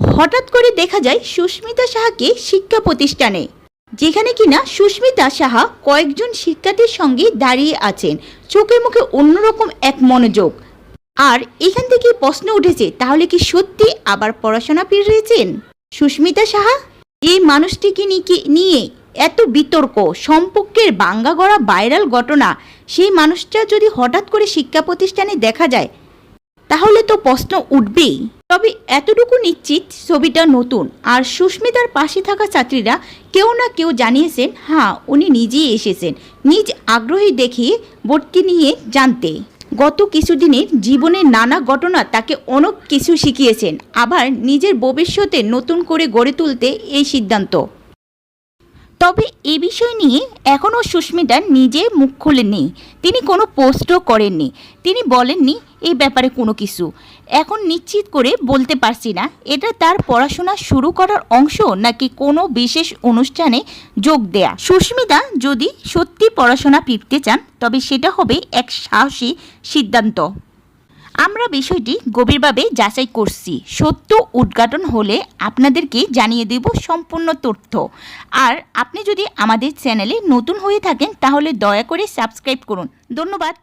হঠাৎ করে দেখা যায় সুস্মিতা সাহাকে শিক্ষা প্রতিষ্ঠানে, যেখানে কিনা সুস্মিতা সাহা কয়েকজন শিক্ষার্থীর সঙ্গে দাঁড়িয়ে আছেন। চোখে মুখে অন্যরকম এক মনোযোগ। আর এখান থেকে প্রশ্ন উঠেছে, তাহলে কি সত্যি আবার পড়াশোনা পেরেছেন সুস্মিতা সাহা, এই মানুষটিকে নিয়ে এত বিতর্ক, সম্পর্কের বাঙ্গা গড়া ভাইরাল ঘটনা, সেই মানুষটা যদি হঠাৎ করে শিক্ষা প্রতিষ্ঠানে দেখা যায়, তাহলে তো প্রশ্ন উঠবেই। তবে এতটুকু নিশ্চিত ছবিটা নতুন আর সুস্মিতার পাশে থাকা ছাত্রীরা কেউ না কেউ জানিয়েছেন হ্যাঁ উনি নিজেই এসেছেন, নিজ আগ্রহী দেখিয়ে বোর্ডকে নিয়ে জানতে। গত কিছুদিনের জীবনের নানা ঘটনা তাকে অনেক কিছু শিখিয়েছেন, আবার নিজের ভবিষ্যতে নতুন করে গড়ে তুলতে এই সিদ্ধান্ত। তবে এ বিষয় নিয়ে এখনও সুস্মিতা নিজে মুখ খুলেননি। তিনি কোনো পোস্টও করেননি। তিনি বলেননি এই ব্যাপারে কোনো কিছু। এখন নিশ্চিত করে বলতে পারছি না, এটা তার পড়াশোনা শুরু করার অংশ নাকি কোনো বিশেষ অনুষ্ঠানে যোগ দেয়া? সুস্মিতা যদি সত্যি পড়াশোনা ফিরতে চান, তবে সেটা হবে এক সাহসী সিদ্ধান্ত। আমরা বিষয়টি গভীরভাবে যাচাই করছি। সত্য উদ্ঘাটন হলে আপনাদেরকে জানিয়ে দেব সম্পূর্ণ তথ্য। আর আপনি যদি আমাদের চ্যানেলে নতুন হয়ে থাকেন, তাহলে দয়া করে সাবস্ক্রাইব করুন। ধন্যবাদ।